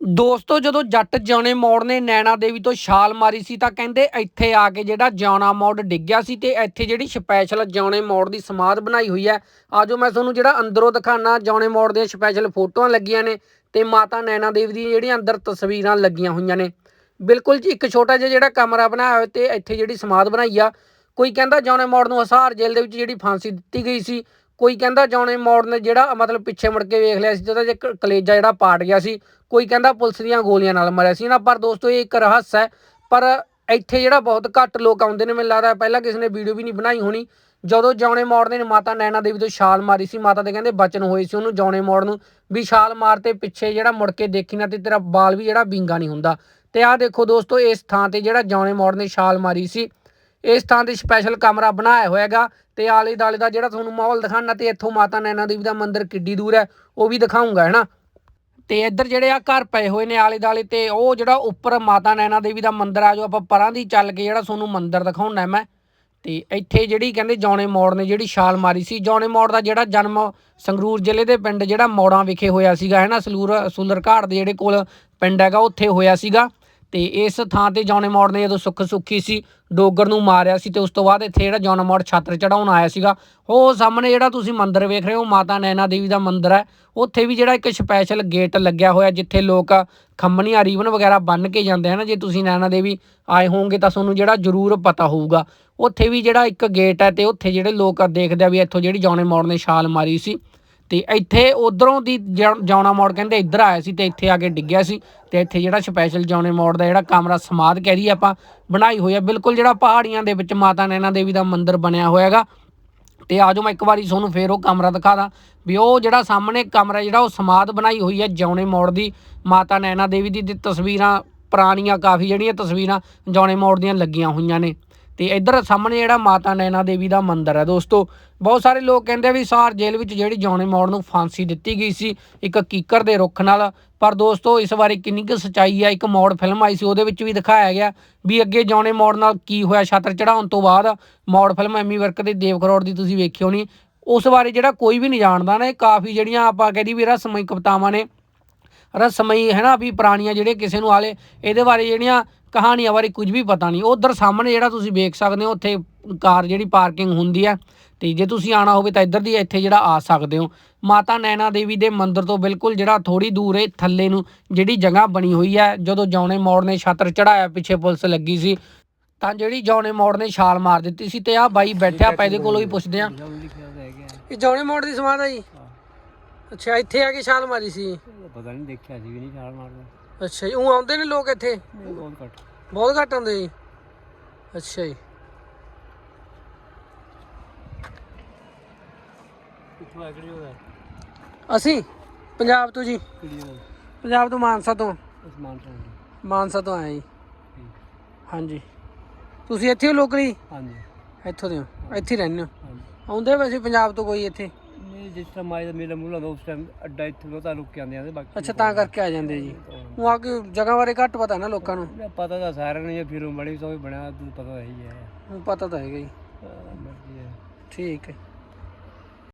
ਦੋਸਤੋ, ਜਦੋਂ ਜੱਟ ਜਿਉਣੇ ਮੋੜ ਨੇ ਨੈਣਾ ਦੇਵੀ ਤੋਂ ਛਾਲ ਮਾਰੀ ਸੀ ਤਾਂ ਕਹਿੰਦੇ ਇੱਥੇ ਆ ਕੇ ਜਿਹੜਾ ਜਿਉਣਾ ਮੋੜ ਡਿੱਗਿਆ ਸੀ ਤੇ ਇੱਥੇ ਜਿਹੜੀ ਸਪੈਸ਼ਲ ਜਿਉਣੇ ਮੋੜ ਦੀ ਸਮਾਧ ਬਣਾਈ ਹੋਈ ਹੈ। ਆਜੋ ਮੈਂ ਤੁਹਾਨੂੰ ਜਿਹੜਾ ਅੰਦਰੋਂ ਦਿਖਾਣਾ ਜਿਉਣੇ ਮੋੜ ਦੀਆਂ ਸਪੈਸ਼ਲ ਫੋਟੋਆਂ ਲੱਗੀਆਂ ਨੇ ਤੇ ਮਾਤਾ ਨੈਣਾ ਦੇਵੀ ਦੀਆਂ ਜਿਹੜੀਆਂ ਅੰਦਰ ਤਸਵੀਰਾਂ ਲੱਗੀਆਂ ਹੋਈਆਂ ਨੇ। ਬਿਲਕੁਲ ਜੀ, ਇੱਕ ਛੋਟਾ ਜਿਹਾ ਜਿਹੜਾ ਕਮਰਾ ਬਣਾਇਆ ਹੋਇਆ ਤੇ ਇੱਥੇ ਜਿਹੜੀ ਸਮਾਧ ਬਣਾਈ ਆ। ਕੋਈ ਕਹਿੰਦਾ ਜਿਉਣੇ ਮੋੜ ਨੂੰ ਹਸਾਰ ਜੇਲ੍ਹ ਦੇ ਵਿੱਚ ਜਿਹੜੀ ਫਾਂਸੀ ਦਿੱਤੀ ਗਈ ਸੀ ਕੋਈ ਕਹਿੰਦਾ ਜਿਉਣੇ ਮੋੜ ਨੇ ਜਿਹੜਾ ਮਤਲਬ ਪਿੱਛੇ ਮੁੜ ਕੇ ਵੇਖ ਲਿਆ ਸੀ, ਜਿਹਦਾ ਜੇ ਕਲੇਜਾ ਜਿਹੜਾ ਪਾਟ ਗਿਆ ਸੀ, ਕੋਈ ਕਹਿੰਦਾ ਪੁਲਿਸ ਦੀਆਂ ਗੋਲੀਆਂ ਨਾਲ ਮਰਿਆ ਸੀ। ਨਾ ਪਰ ਦੋਸਤੋ, ਇਹ ਇੱਕ ਰਹੱਸ ਹੈ। ਪਰ ਇੱਥੇ ਜਿਹੜਾ ਬਹੁਤ ਘੱਟ ਲੋਕ ਆਉਂਦੇ ਨੇ, ਮੈਨੂੰ ਲੱਗਦਾ ਪਹਿਲਾਂ ਕਿਸੇ ਨੇ ਵੀਡੀਓ ਵੀ ਨਹੀਂ ਬਣਾਈ ਹੋਣੀ। ਜਦੋਂ ਜੌਣੇ ਮੋੜ ਨੇ ਮਾਤਾ ਨੈਣਾ ਦੇਵੀ ਤੋਂ ਛਾਲ ਮਾਰੀ ਸੀ, ਮਾਤਾ ਦੇ ਕਹਿੰਦੇ ਬਚਨ ਹੋਏ ਸੀ ਉਹਨੂੰ ਜੌਣੇ ਮੋੜ ਨੂੰ, ਵੀ ਛਾਲ ਮਾਰ ਤੇ ਪਿੱਛੇ ਜਿਹੜਾ ਮੁੜ ਕੇ ਦੇਖੀ ਨਾ ਤੇ ਤੇਰਾ ਬਾਲ ਵੀ ਜਿਹੜਾ ਬਿੰਗਾ ਨਹੀਂ ਹੁੰਦਾ। ਤੇ ਆਹ ਦੇਖੋ ਦੋਸਤੋ, ਇਸ ਥਾਂ ਤੇ ਜਿਹੜਾ ਜੌਣੇ ਮੋੜ ਨੇ ਛਾਲ ਮਾਰੀ ਸੀ ਇਸ ਥਾਂ ਤੇ ਸਪੈਸ਼ਲ ਕਮਰਾ ਬਣਾਇਆ ਹੋਇਆਗਾ ਤੇ ਆਲੇ ਦਾਲੇ ਦਾ ਜਿਹੜਾ ਤੁਹਾਨੂੰ ਮਾਹੌਲ ਦਿਖਾਣਾ ਤੇ ਇੱਥੋਂ ਮਾਤਾ ਨੈਣਾ ਦੇਵੀ ਦਾ ਮੰਦਿਰ ਕਿੱਡੀ ਦੂਰ ਹੈ, ਉਹ ਵੀ ਦਿਖਾਉਂਗਾ ਹੈਨਾ ਤੇ ਇੱਧਰ ਜਿਹੜੇ ਆ ਘਰ ਪਏ ਹੋਏ ਨੇ ਆਲੇ ਦਾਲੇ ਤੇ ਉਹ ਜਿਹੜਾ ਉੱਪਰ ਮਾਤਾ ਨੈਣਾ ਦੇਵੀ ਦਾ ਮੰਦਿਰ ਆ, ਜੋ ਆਪਾਂ ਪਰਾਂ ਦੀ ਚੱਲ ਕੇ ਜਿਹੜਾ ਤੁਹਾਨੂੰ ਮੰਦਿਰ ਦਿਖਾਉਣਾ ਮੈਂ। ਤੇ ਇੱਥੇ ਜਿਹੜੀ ਕਹਿੰਦੇ ਜੌਣੇ ਮੋੜ ਨੇ ਜਿਹੜੀ ਛਾਲ ਮਾਰੀ ਸੀ, ਜੌਣੇ ਮੋੜ ਦਾ ਜਿਹੜਾ ਜਨਮ ਸੰਗਰੂਰ ਜ਼ਿਲ੍ਹੇ ਦੇ ਪਿੰਡ ਜਿਹੜਾ ਮੋੜਾਂ ਵਿਖੇ ਹੋਇਆ ਸੀਗਾ, ਹੈ ਨਾ? ਸਲੂਰ ਸੁਲਰ ਦੇ ਜਿਹੜੇ ਕੋਲ ਪਿੰਡ ਹੈਗਾ, ਉੱਥੇ ਹੋਇਆ ਸੀਗਾ। ਤੇ ਇਸ ਥਾਂ ਤੇ ਜੌਣੇ ਮੋੜ ਨੇ ਜਦੋਂ ਸੁੱਖ ਸੁੱਖੀ ਸੀ, ਡੋਗਰ ਨੂੰ ਮਾਰਿਆ ਸੀ ਤੇ ਉਸ ਤੋਂ ਬਾਅਦ ਇੱਥੇ ਜਿਹੜਾ ਜੌਣਾ ਮੋੜ ਛਾਤਰ ਚੜਾਉਣ ਆਇਆ ਸੀਗਾ, ਉਹ ਸਾਹਮਣੇ ਜਿਹੜਾ ਤੁਸੀਂ ਮੰਦਿਰ ਵੇਖ ਰਹੇ ਹੋ, ਮਾਤਾ ਨੈਣਾ ਦੇਵੀ ਦਾ ਮੰਦਿਰ ਹੈ, ਉੱਥੇ ਵੀ ਜਿਹੜਾ ਇੱਕ ਸਪੈਸ਼ਲ ਗੇਟ ਲੱਗਿਆ ਹੋਇਆ ਜਿੱਥੇ ਲੋਕ ਖੰਮਣੀਆਂ ਰੀਵਨ ਵਗੈਰਾ ਬੰਨ ਕੇ ਜਾਂਦੇ ਹਨ, ਜੇ ਤੁਸੀਂ ਨੈਣਾ ਦੇਵੀ ਆਏ ਹੋਵੋਗੇ ਤਾਂ ਤੁਹਾਨੂੰ ਜਿਹੜਾ ਜ਼ਰੂਰ ਪਤਾ ਹੋਊਗਾ। ਉੱਥੇ ਵੀ ਜਿਹੜਾ ਇੱਕ ਗੇਟ ਹੈ ਤੇ ਉੱਥੇ ਜਿਹੜੇ ਲੋਕ ਦੇਖਦੇ ਆ ਵੀ ਇੱਥੋਂ ਜਿਹੜੀ ਜੌਣੇ ਮੋੜ ਨੇ ਛਾਲ ਮਾਰੀ ਸੀ ਤੇ ਇੱਥੇ ਉਧਰੋਂ ਦੀ ਜੌਣਾ ਮੋੜ ਕਹਿੰਦੇ ਇੱਧਰ ਆਇਆ ਸੀ ਤੇ ਇੱਥੇ ਆ ਕੇ ਡਿੱਗਿਆ ਸੀ ਤੇ ਇੱਥੇ ਜਿਹੜਾ ਸਪੈਸ਼ਲ ਜੌਣੇ ਮੋੜ ਦਾ ਜਿਹੜਾ ਕਮਰਾ ਸਮਾਧ ਕਹਿ ਦਈਏ ਆਪਾਂ, ਬਣਾਈ ਹੋਈ ਆ। ਬਿਲਕੁਲ ਜਿਹੜਾ ਪਹਾੜੀਆਂ ਦੇ ਵਿੱਚ ਮਾਤਾ ਨੈਣਾ ਦੇਵੀ ਦਾ ਮੰਦਿਰ ਬਣਿਆ ਹੋਇਆ ਹੈਗਾ। ਤੇ ਆਜੋ ਮੈਂ ਇੱਕ ਵਾਰੀ ਤੁਹਾਨੂੰ ਫੇਰ ਉਹ ਕਮਰਾ ਦਿਖਾ ਦਾਂ ਵੀ ਉਹ ਜਿਹੜਾ ਸਾਹਮਣੇ ਕਮਰਾ ਜਿਹੜਾ ਉਹ ਸਮਾਧ ਬਣਾਈ ਹੋਈ ਹੈ ਜੌਣੇ ਮੋੜ ਦੀ। ਮਾਤਾ ਨੈਣਾ ਦੇਵੀ ਦੀ ਤਸਵੀਰਾਂ ਪੁਰਾਣੀਆਂ ਕਾਫੀ ਜਿਹੜੀਆਂ ਤਸਵੀਰਾਂ ਜਿਉਣੇ ਮੋੜ ਦੀਆਂ ਲੱਗੀਆਂ ਹੋਈਆਂ ਨੇ। ਤੇ ਇੱਧਰ ਸਾਹਮਣੇ ਜਿਹੜਾ ਮਾਤਾ ਨੈਣਾ ਦੇਵੀ ਦਾ ਮੰਦਿਰ ਹੈ ਦੋਸਤੋ, ਬਹੁਤ ਸਾਰੇ ਲੋਕ ਕਹਿੰਦੇ ਵੀ ਸਾਰ ਜੇਲ੍ਹ ਵਿੱਚ ਜਿਹੜੀ ਜੌਣੇ ਮੋੜ ਨੂੰ ਫਾਂਸੀ ਦਿੱਤੀ ਗਈ ਸੀ, ਇੱਕ ਕੀਕਰ ਦੇ ਰੁੱਖ ਨਾਲ। ਪਰ ਦੋਸਤੋ, ਇਸ ਬਾਰੇ ਕਿੰਨੀ ਕੁ ਸਚਾਈ ਹੈ ਇੱਕ ਮੌੜ ਫਿਲਮ ਆਈ ਸੀ, ਉਹਦੇ ਵਿੱਚ ਵੀ ਦਿਖਾਇਆ ਗਿਆ ਵੀ ਅੱਗੇ ਜੌਣੇ ਮੋੜ ਨਾਲ ਕੀ ਹੋਇਆ, ਛਾਤਰ ਚੜਾਉਣ ਤੋਂ ਬਾਅਦ ਮੌੜ ਫਿਲਮ ਐਮੀ ਵਰਕ ਦੇ ਦੇਵ ਖਰੋੜ ਦੀ ਤੁਸੀਂ ਵੇਖੀ ਹੋਣੀ ਉਸ ਬਾਰੇ ਜਿਹੜਾ ਕੋਈ ਵੀ ਨਹੀਂ ਜਾਣਦਾ ਨਾ, ਇਹ ਕਾਫੀ ਜਿਹੜੀਆਂ ਆਪਾਂ ਕਹਿੰਦੀ ਵੀ ਰਸਮਈ ਕਵਿਤਾਵਾਂ ਨੇ ਰਸਮਈ, ਹੈ ਨਾ, ਵੀ ਪੁਰਾਣੀਆਂ ਜਿਹੜੇ ਕਿਸੇ ਨੂੰ ਹਾਲੇ ਇਹਦੇ ਬਾਰੇ ਜਿਹੜੀਆਂ ਕਹਾਣੀਆਂ ਬਾਰੇ ਕੁਝ ਵੀ ਪਤਾ ਨਹੀਂ। ਉਧਰ ਸਾਹਮਣੇ ਜਿਹੜਾ ਤੁਸੀਂ ਵੇਖ ਸਕਦੇ ਹੋ, ਉੱਥੇ ਕਾਰ ਜਿਹੜੀ ਪਾਰਕਿੰਗ ਹੁੰਦੀ ਹੈ, ਤੇ ਜੇ ਤੁਸੀਂ ਆਣਾ ਹੋਵੇ ਤਾਂ ਇੱਧਰ ਦੀ ਇੱਥੇ ਜਿਹੜਾ ਆ ਸਕਦੇ ਹੋ। ਮਾਤਾ ਨੈਣਾ ਦੇਵੀ ਦੇ ਮੰਦਿਰ ਤੋਂ ਬਿਲਕੁਲ ਜਿਹੜਾ ਥੋੜੀ ਦੂਰ ਹੈ, ਥੱਲੇ ਨੂੰ ਜਿਹੜੀ ਜਗ੍ਹਾ ਬਣੀ ਹੋਈ ਹੈ, ਜਦੋਂ ਜੌਣੇ ਮੋੜ ਨੇ ਛਤਰ ਚੜਾਇਆ ਪਿੱਛੇ ਪੁਲਿਸ ਲੱਗੀ ਸੀ, ਤਾਂ ਜਿਹੜੀ ਜੌਣੇ ਮੋੜ ਨੇ ਛਾਲ ਮਾਰ ਦਿੱਤੀ ਸੀ, ਤੇ ਆ ਬਾਈ ਬੈਠਿਆ, ਆਪਾਂ ਇਹਦੇ ਕੋਲੋਂ ਹੀ ਪੁੱਛਦੇ ਆ ਇਹ ਜੌਣੇ ਮੋੜ ਦੀ ਸਮਾਧ ਆ ਜੀ। ਅੱਛਾ ਇੱਥੇ ਆ ਕੇ ਛਾਲ ਮਾਰੀ ਸੀ? ਪਤਾ ਨਹੀਂ ਦੇਖਿਆ ਸੀ ਵੀ ਨਹੀਂ ਛਾਲ ਮਾਰਦਾ। ਅੱਛਾ ਜੀ ਉਹ ਆਉਂਦੇ ਨੇ ਲੋਕ ਇੱਥੇ? ਨਹੀਂ ਬਹੁਤ ਘੱਟ। ਬਹੁਤ ਘੱਟ ਆਉਂਦੇ ਜੀ? ਅੱਛਾ ਜੀ। ਕਿੱਥੋਂ ਐਗਰੀ ਹੋਇਆ ਅਸੀਂ? ਪੰਜਾਬ ਤੋਂ ਜੀ। ਕਿਹੜੀ ਪੰਜਾਬ ਤੋਂ ਮਾਨਸਾ ਤੋਂ। ਉਸਮਾਨ ਤੋਂ। ਮਾਨਸਾ ਤੋਂ ਆਏ ਜੀ। ਹਾਂਜੀ। ਤੁਸੀਂ ਇੱਥੇ ਹੋ ਲੋਕਲੀ? ਹਾਂਜੀ। ਇੱਥੋਂ ਦੇ ਹੋ। ਇੱਥੇ ਹੀ ਰਹਿੰਦੇ ਹੋ। ਆਉਂਦੇ ਵੈਸੇ ਪੰਜਾਬ ਤੋਂ ਕੋਈ ਇੱਥੇ? ਜਿਸ ਟਾਈਮ ਆਏ ਤਾਂ ਮੇਰਾ ਮੂਲਾ ਦਾ ਉਸ ਟਾਈਮ ਅੱਡਾ ਇੱਥੇ ਉਹ ਤਾਂ ਰੁਕ ਕੇ ਆਉਂਦੇ ਆਂਦੇ ਬਾਕੀ ਅੱਛਾ ਤਾਂ ਕਰਕੇ ਆ ਜਾਂਦੇ ਜੀ। ਉਹ ਆ ਕੇ ਜਗ੍ਹਾ ਬਾਰੇ ਘੱਟ ਪਤਾ ਨਾ ਲੋਕਾਂ ਨੂੰ। ਪਤਾ ਤਾਂ ਸਾਰਿਆਂ ਨੂੰ ਤੋਂ ਵੀ ਬਣਿਆ ਤੈਨੂੰ ਪਤਾ ਤਾਂ ਹੀ ਹੈ ਹੁਣ ਪਤਾ ਤਾਂ ਹੈਗਾ ਜੀ ਅਹ ਮਰਜ਼ੀ ਹੈ। ਠੀਕ ਹੈ।